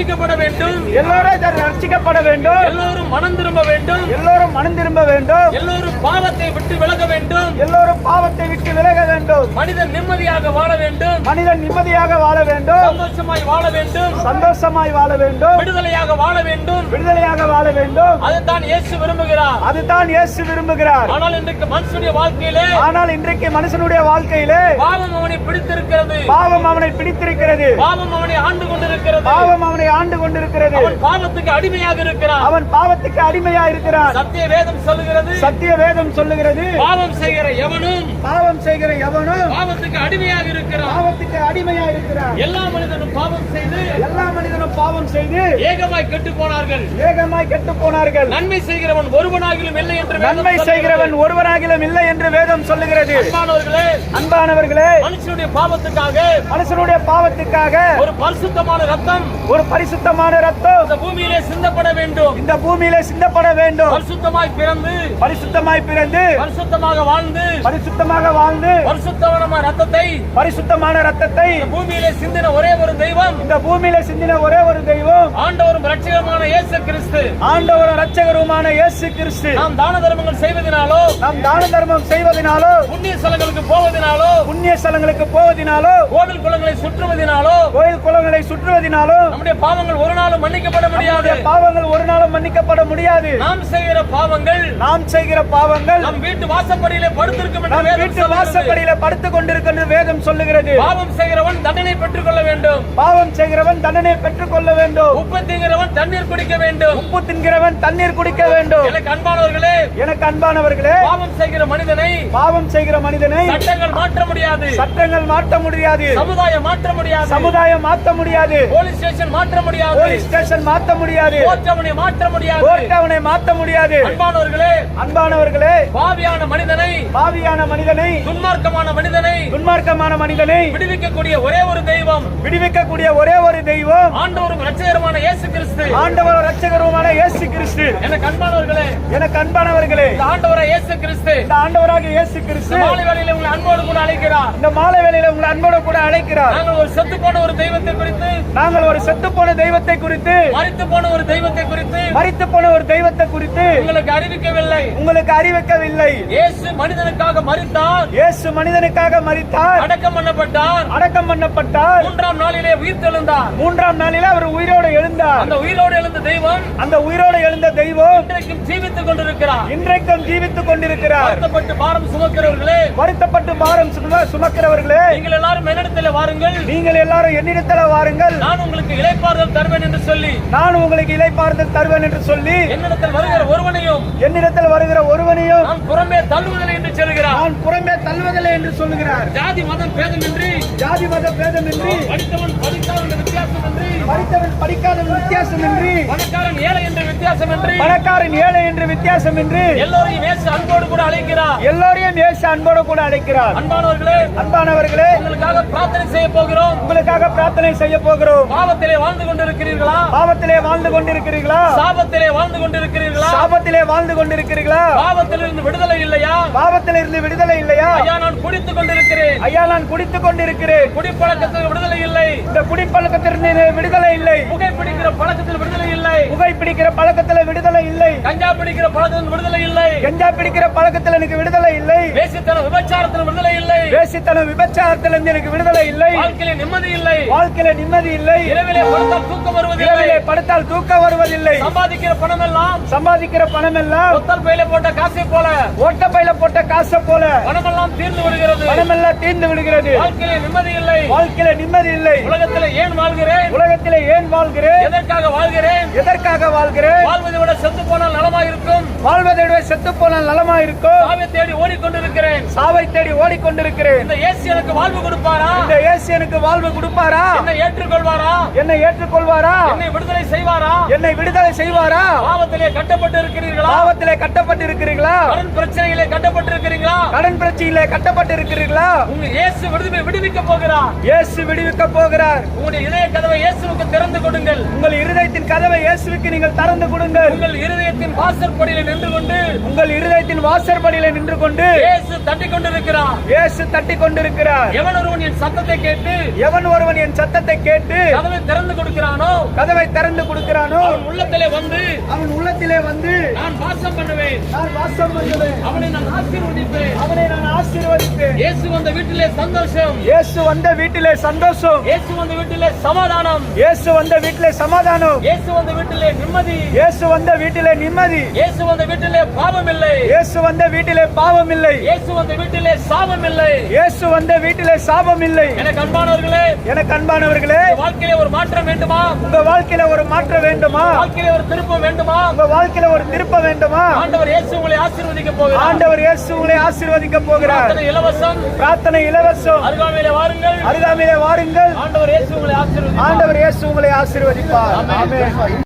ரட்சிக்கப்பட வேண்டும். எல்லோரும் ரட்சிக்கப்பட வேண்டும். எல்லோரும் மனம் திரும்ப வேண்டும். எல்லோரும் மனம் திரும்ப வேண்டும். எல்லோரும் பாவத்தை விட்டு விலக வேண்டும். எல்லோரும் பாவத்தை விட்டு விலக வேண்டும். மனிதன் நிம்மதியாக வாழ வேண்டும். மனிதன் நிம்மதியாக வாழ வேண்டும். சந்தோஷமாய் வாழ வேண்டும். சந்தோஷமாய் வாழ வேண்டும். விடுதலையாக வாழ வேண்டும். விடுதலையாக வாழ வேண்டும். அதைத்தான் இயேசு விரும்புகிறார். அதுதான் இயேசு விரும்புகிறார். ஆனால் இன்றைக்கு மனுஷனுடைய வாழ்க்கையிலே ஆனால் இன்றைக்கு மனுஷனுடைய வாழ்க்கையிலே பாவம் அவனை பிடித்திருக்கிறது. பாவம் அவனை பிடித்திருக்கிறது. பாவம் அவனை ஆண்டு கொண்டிருக்கிறது. பாவம் அவனை ஆண்டு கொண்டிருக்கிறது. அவன் பாவத்துக்கு அடிமையாக இருக்கிறான். அவன் பாவத்துக்கு அடிமையா இருக்கிறான். சத்திய வேதம் சொல்லுகிறது. சத்திய வேதம் சொல்லுகிறது. பாவம் செய்கிற எவனும் பாவம் செய்கிற எவனும் பாவத்துக்கு அடிமையாக இருக்கிறான். பாவத்துக்கு அடிமையா இருக்கிறான். எல்லா மனிதனும் பாவம் செய்து எல்லா மனிதனும் பாவம் செய்து ஏகமாய் கெட்டு போனார்கள். வேகமாய் கெட்டு போனார்கள். நன்மை செய்கிறவன் ஒருவனாகிலும் இல்லை என்று நன்மை. செய்கிறவன் ஒருவனாகிலும் இல்லை என்று வேதம் சொல்லுகிறது. அன்பானவர்களே அன்பானவர்களே மனுஷனுடைய பாவத்துக்காக மனுஷனுடைய பாவத்துக்காக ஒரு பரிசுத்தமான ரத்தம் ஒரு பரிசுத்தமான ரத்தம் இந்த பூமியிலே சிந்தப்பட வேண்டும். இந்த பூமியில சிந்தப்பட வேண்டும். பரிசுத்தமாய் பிறந்து. பரிசுத்தமாய் பிறந்து. பரிசுத்தமாக வாழ்ந்து. பரிசுத்தமாக வாழ்ந்து. பரிசுத்தமான ரத்தத்தை பரிசுத்தமான ரத்தத்தை பூமியிலே சிந்தின ஒரே ஒரு தெய்வம். இந்த பூமியில சிந்தின ஒரே ஒரு தெய்வம். ஆண்டவரும் ரட்சகருமான இயேசு கிறிஸ்து. ஆண்டவரும் ரட்சகருமான இயேசு கிறிஸ்து. நாம் தான தர்மங்கள் செய்வதனாலோ நாம் தான தர்மம் செய்வதனாலோ புண்ணிய ஸ்தலங்களுக்கு போவதனாலோ புண்ணிய ஸ்தலங்களுக்கு போவதினாலோ கோவில் குளங்களை சுற்றுவதனாலோ கோயில் குளங்களை சுற்றுவதினாலோ நம்முடைய பாவங்கள் ஒரு நாளும் மன்னிக்கப்பட முடியாது. நம்முடைய பாவங்கள் ஒரு நாளும் மன்னிக்கப்பட முடியாது. நாம் செய்கிற பாவங்கள் நாம் செய்கிற பாவங்கள் நம் வீட்டு வாசப்படியிலே படுத்திருக்கும் நம் வீட்டு. வாசப்படியில படுத்துக் கொண்டிருக்கின்ற வேதம் சொல்லுகிறது. பாவம் செய்கிறவன் தண்டனை பெற்றுக் கொள்ள வேண்டும். பாவம் செய்கிறவன் தண்டனை பெற்றுக் கொள்ள வேண்டும். உப்பு திங்கிறவன் தண்ணீர் குடிக்க வேண்டும். உப்பு தின்கிறவன் தண்ணீர் குடிக்க வேண்டும். எனக்கு அன்பானவர்களே எனக்கு அன்பானவர்களே பாவம் செய்கிற மனிதனை பாவம் செய்கிற மனிதனை சட்டங்கள் மாற்ற முடியாது. சட்டங்கள் மாற்ற முடியாது. சமுதாயம் மாற்ற முடியாது. சமுதாயம் மாற்ற முடியாது. போலீஸ் ஸ்டேஷன் மாற்ற முடியாது. போலீஸ் ஸ்டேஷன் மாற்ற முடியாது. கோர்ட் அவனை மாற்ற முடியாது. கோர்ட் அவனை மாற்ற முடியாது. அன்பானவர்களே அன்பானவர்களே பாவியான மனிதனை பாவியான மனிதனை துன்மார்க்கமான மனிதனை துன்மார்க்கமான மனிதனை விடுவிக்கக்கூடிய ஒரே ஒரு தெய்வம். விடுவிக்கக்கூடிய ஒரே ஒரு தெய்வம். ஆண்டவரும் ரட்சகருமான இயேசு கிறிஸ்து. ஆண்டவர் ரட்சகருமான இயேசு கிறிஸ்து. எனக்கு அன்பானவர்களே எனக்கு அன்பானவர்களே இந்த ஆண்டவரை இயேசு கிறிஸ்து இந்த ஆண்டவராக இயேசு கிறிஸ்து இந்த மாலை வேளையில உங்களை அன்போடு கூட அழைக்கிறார். இந்த மாலை வேளையில உங்களை அன்போடு கூட அழைக்கிறார். நாங்கள் ஒரு செத்து போன ஒரு தெய்வத்தை குறித்து நாங்கள் ஒரு செத்து போன தெய்வத்தை குறித்து மறித்து போன ஒரு தெய்வத்தை குறித்து மரித்து போன ஒரு தெய்வத்தை குறித்து உங்களுக்கு அறிவிக்கவில்லை. உங்களுக்கு அறிவிக்கவில்லை. இயேசு மனிதனுக்காக மறித்தார் இயேசு மனிதனுக்காக மரித்தார். அடக்கம் பண்ணப்பட்டார். அடக்கம் பண்ணப்பட்டார். மூன்றாம் நாளிலே உயிர் தெழுந்தார் மூன்றாம் நாளில அவர் உயிரோடு எழுந்தார். அந்த உயிரோடு எழுந்த தெய்வம் அந்த உயிரோடு எழுந்த தெய்வம் இன்றைக்கும் ஜீவித்துக் கொண்டிருக்கிறார். இன்றைக்கும் ஜீவித்துக் கொண்டிருக்கிறார். வருத்தப்பட்டு பாரம் சுமக்கிறவர்களே வருத்தப்பட்டு சுமக்கிறவர்களே நீங்கள் எல்லாரும் என்னிடத்தில் வாருங்கள். நீங்கள் எல்லாரும் என்னிடத்துல வாருங்கள். நான் உங்களுக்கு இளைப்பாறுதல் தருவேன் என்று சொல்லி நான் உங்களுக்கு இலைப்பாறுதல் தருவேன் என்று சொல்லி என்னிடத்தில் வருகிற ஒருவனையும் என்னிடத்தில் வருகிற ஒருவனையும் நான் புறம்பே தள்ளுவதில்லை என்று சொல்கிறார். நான் புறம்பே தள்ளுவதில்லை என்று சொல்லுகிறார். ஜாதி மதம் பேதமின்றி ஜாதி மத பேதமின்றி படித்தவன் படிக்காத என்ற வித்தியாசமின்றி படித்தவன் படிக்காதவன் வித்தியாசமின்றி பணக்காரன் ஏழை என்ற வித்தியாசமின்றி பணக்காரன் ஏழை என்று வித்தியாசமின்றி எல்லோரையும் இயேசு அன்போடு கூட அழைக்கிறார். எல்லோரையும் இயேசு அன்போடு கூட அழைக்கிறார். அன்பானவர்களே அன்பானவர்களே உங்களுக்காக பிரார்த்தனை செய்ய போகிறோம். உங்களுக்காக பிரார்த்தனை செய்ய போகிறோம். பாவத்திலே வாழ்ந்து கொண்டிருக்கிறீர்களா? பாவத்திலே வாழ்ந்து கொண்டிருக்கிறீர்களா? சாபத்திலே வாழ்ந்து கொண்டிருக்கிறீர்களா? சாபத்திலே வாழ்ந்து கொண்டிருக்கிறீர்களா? பாவத்திலிருந்து விடுதலை இல்லையா? பாவத்திலிருந்து விடுதலை இல்லையா? ஐயா நான் குடித்துக் கொண்டிருக்கிறேன். ஐயா நான் குடித்துக் கொண்டிருக்கிறேன். குடிப்பழக்கத்தில் விடுதலை இல்லை. இந்த குடிப்பழக்கத்திலிருந்து விடுதலை இல்லை. புகை பிடிக்கிற பழக்கத்தில் விடுதலை இல்லை. புகை பிடிக்கிற பழக்கத்துல விடுதலை இல்லை. கஞ்சா பிடிக்கிற பழக்கத்தில் விடுதலை இல்லை. கஞ்சா பிடிக்கிற பழக்கத்துல எனக்கு விடுதலை இல்லை. வேசித்தனம் விபச்சாரத்தில் விடுதலை இல்லை. வேசித்தனம் விபச்சாரத்துல இருந்து எனக்கு விடுதலை இல்லை. வாழ்க்கையில நிம்மதி இல்லை. வாழ்க்கையில நிம்மதி இல்லை. இரவிலே படுத்தால் தூக்கம் வருவதில்லை. படுத்தால் தூக்கம் வருவதில்லை. சம்பாதிக்கிற பணம் எல்லாம் சம்பாதிக்கிற பணம் எல்லாம் ஒத்தல் பையில போட்ட காசை போல ஓட்ட பையில போட்ட காசை போல பணமெல்லாம் தீர்ந்து வருகிறது பணம் எல்லாம் தீர்ந்து விடுகிறது. வாழ்க்கையில நிம்மதி இல்லை. வாழ்க்கையில நிம்மதி இல்லை. உலகத்துல ஏன் வாழ்கிறேன்? உலகத்திலே ஏன் வாழ்கிறேன்? எதற்காக வாழ்கிறேன்? எதற்காக வாழ்கிறேன்? வாழ்வதை விட செத்து போனால் நலமா இருக்கும் வாழ்வதை விட செத்து போனால் நலமா இருக்கும் சாவை தேடி ஓடிக்கொண்டிருக்கிறேன். சாவை தேடி ஓடிக்கொண்டிருக்கிறேன். இந்த இயேசு எனக்கு வாழ்வு கொடுப்பாரா? இந்த இயேசு எனக்கு வாழ்வு கொடுப்பாரா? என்னை ஏற்றுக்கொள்வாரா? என்னை ஏற்றுக்கொள்வாரா? என்னை விடுதலை செய்வாரா? என்னை விடுதலை செய்வாரா? பாவத்திலே கட்டப்பட்டு இருக்கிறீர்களா பாவத்திலே கட்டப்பட்டு இருக்கிறீர்களா கடன் பிரச்சனையிலே கட்டப்பட்டு இருக்கிறீங்களா கடன் பிரச்சனையிலே கட்டப்பட்டு இருக்கிறீர்களா உங்க இயேசு விடுதலை விடுவிக்க போகிறார். இயேசு விடுவிக்க போகிறார். உங்களுடைய இதய கதவை இயேசுவுக்கு திறந்து கொடுங்கள். உங்கள் இருதயத்தின் கதவை இயேசுவுக்கு நீங்கள் திறந்து கொடுங்கள். உங்கள் இருதயத்தின் வாசற்படியில நின்று கொண்டு உங்கள் இருதயத்தின் வாசற்படியில நின்று கொண்டு இயேசு தட்டிக் கொண்டிருக்கிறார். இயேசு தட்டி கொண்டிருக்கிறார். எவன் ஒருவன் என் சத்தத்தை கேட்டு எவன் ஒருவன் என் சத்தத்தை கேட்டு கதவை திறந்து கொடுக்கிறானோ கதவை திறந்து கொடுக்கிறானோ அவன் உள்ளத்திலே வந்து அவன் உள்ளத்திலே வந்து நான் வாசம் பண்ணுவேன் நான் வாசம் பண்ணுவேன் அவனை நான் ஆசீர்வதிப்பேன் அவனை நான் ஆசீர்வதிப்பேன் இயேசு வந்த வீட்டிலே சந்தோஷம் இயேசு வந்த வீட்டிலே சந்தோஷம் இயேசு வந்த வீட்டிலே சமாதானம் இயேசு வந்த வீட்டிலே சமாதானம் இயேசு வந்த வீட்டிலே நிம்மதி இயேசு வந்த வீட்டிலே நிம்மதி இயேசு வந்த வீட்டிலே பாவம் இல்லை இயேசு வந்த வீட்டிலே பாவம் இல்லை இயேசு வந்த வீட்டிலே சாபம் இல்லை இயேசு வந்த வீட்டிலே சாபம் இல்லை எனக்கு அன்பானவர்களே எனக்கு அன்பானவர்களே வாழ்க்கையிலே ஒரு மாற்றம் வேண்டுமா உங்க வாழ்க்கையில ஒரு மாற்றம் வேண்டுமா? வாழ்க்கையிலே ஒரு திருப்பம் வேண்டுமா? உங்க வாழ்க்கையில ஒரு திருப்பம் வேண்டுமா? ஆண்டவர் இயேசு உங்களை ஆசீர்வதிக்க போகிறார். ஆண்டவர் இயேசு உங்களை ஆசீர்வதிக்க போகிறார். இலவசம். பிரார்த்தனை இலவசம். அருகாமையிலே வாருங்கள். அருகாமையிலே வாருங்கள். ஆண்டவர் இயேசு உங்களை ஆசீர்வதிப்பார். ஆண்டவர் இயேசு உங்களை ஆசீர்வதிப்பார். ஆமென்.